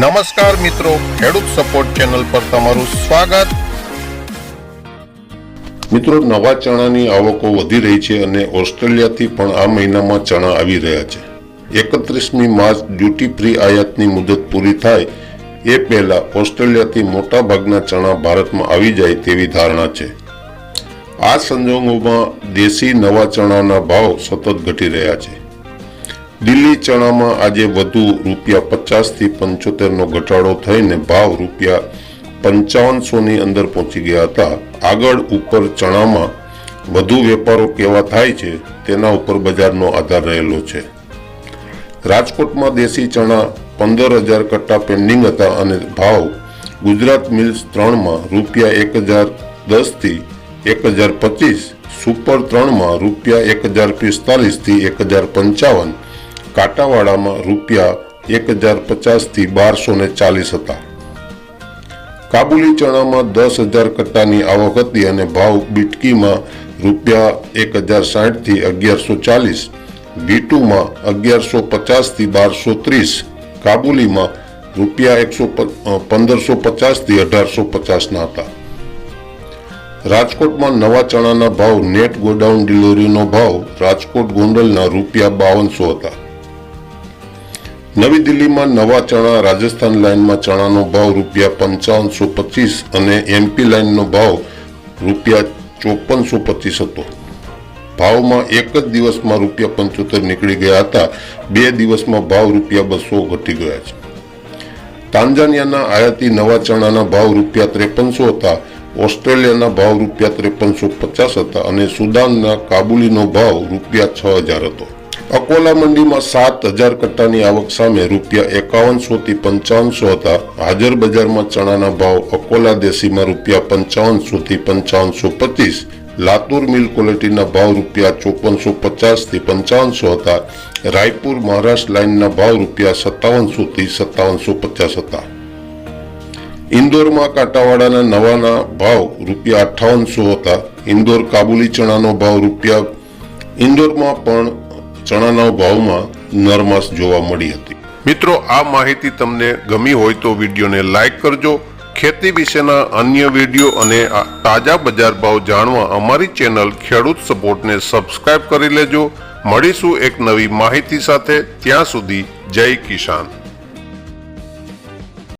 નમસ્કાર મિત્રો, ખેડૂત સપોર્ટ ચેનલ પર તમારું સ્વાગત. મિત્રો, નવા ચણાની આવકો વધી રહી છે અને ઓસ્ટ્રેલિયાથી પણ આ મહિનામાં ચણા આવી રહ્યા છે. એકત્રીસમી માર્ચ ડ્યુટી ફ્રી આયાતની મુદત પૂરી થાય એ પહેલા ઓસ્ટ્રેલિયાથી મોટા ભાગના ચણા ભારતમાં આવી જાય તેવી ધારણા છે. આ સંજોગોમાં દેશી નવા ચણાના ભાવ સતત ઘટી રહ્યા છે. દિલ્હી ચણામાં આજે વધુ રૂપિયા પચાસથી પંચોતેરનો ઘટાડો થઈને ભાવ રૂપિયા પંચાવનસોની અંદર પહોંચી ગયા હતા. આગળ ઉપર ચણામાં વધુ વેપારો કેવા થાય છે તેના ઉપર બજારનો આધાર રહેલો છે. રાજકોટમાં દેશી ચણા પંદર હજાર કટ્ટા પેન્ડિંગ હતા અને ભાવ ગુજરાત મિલ્સ ત્રણમાં રૂપિયા એક હજાર દસથી એક હજાર પચીસ, સુપર ત્રણમાં રૂપિયા એક હજાર પિસ્તાલીસથી એક હજાર પંચાવન કાંટાવાડામાં રૂપિયા એક હજાર પચાસથી બારસો ને ચાલીસ હતા. કાબુલી ચણામાં દસ હજાર કટ્ટાની આવક હતી અને ભાવ બીટકીમાં રૂપિયા એક હજાર સાઠથી અગિયારસો ચાલીસ, બીટુમાં અગિયારસો પચાસથી બારસો ત્રીસ, કાબુલીમાં રૂપિયા એકસો પંદરસો પચાસથી અઢારસો પચાસના હતા. રાજકોટમાં નવા ચણાના ભાવ નેટ ગોડાઉન ડિલિવરીનો ભાવ રાજકોટ ગોંડલના રૂપિયા બાવનસો હતા. નવી દિલ્હીમાં નવા ચણા, રાજસ્થાન લાઇનમાં ચણાનો ભાવ રૂપિયા પંચાવનસો પચીસ અને એમપી લાઇનનો ભાવ રૂપિયા ચોપનસો પચીસ હતો. ભાવમાં એક જ દિવસમાં રૂપિયા પંચોતેર નીકળી ગયા હતા. બે દિવસમાં ભાવ રૂપિયા બસો ઘટી ગયા છે. તાંજાનિયાના આયાતી નવા ચણાના ભાવ રૂપિયા ત્રેપનસો હતા. ઓસ્ટ્રેલિયાના ભાવ રૂપિયા ત્રેપનસો પચાસ હતા અને સુદાનના કાબુલીનો ભાવ રૂપિયા છ હજાર હતો. અકોલા મંડીમાં સાત હજાર કટ્ટાની આવક સામે રૂપિયા એકાવનસો થી પંચાવનસો હતા. હાજર બજારમાં ચણાના ભાવ અકોલા દેશીમાં રૂપિયા પંચાવનસો થી પંચાવનસો પચીસ. લાતુર મિલ ક્વોલિટીના ભાવ રૂપિયા ચોપનસો પચાસથી પંચાવનસો હતા. રાયપુર મહારાષ્ટ્ર લાઇનના ભાવ રૂપિયા સત્તાવનસો થી સત્તાવનસો પચાસ હતા. ઇન્દોરમાં કાંટાવાડાના નવાના ભાવ રૂપિયા અઠ્ઠાવનસો હતા. ઇન્દોર કાબુલી ચણાનો ભાવ રૂપિયા ઇન્દોરમાં પણ ચણાના ભાવમાં નરમાશ જોવા મળી હતી. મિત્રો, આ માહિતી તમને ગમી હોય તો વિડીયોને લાઇક કરજો. ખેતી વિશેના અન્ય વીડિયો અને તાજા બજાર ભાવ જાણવા અમારી ચેનલ ખેડૂત સપોર્ટને સબસ્ક્રાઇબ કરી લેજો. મળીશું એક નવી માહિતી સાથે. ત્યાં સુધી જય કિસાન.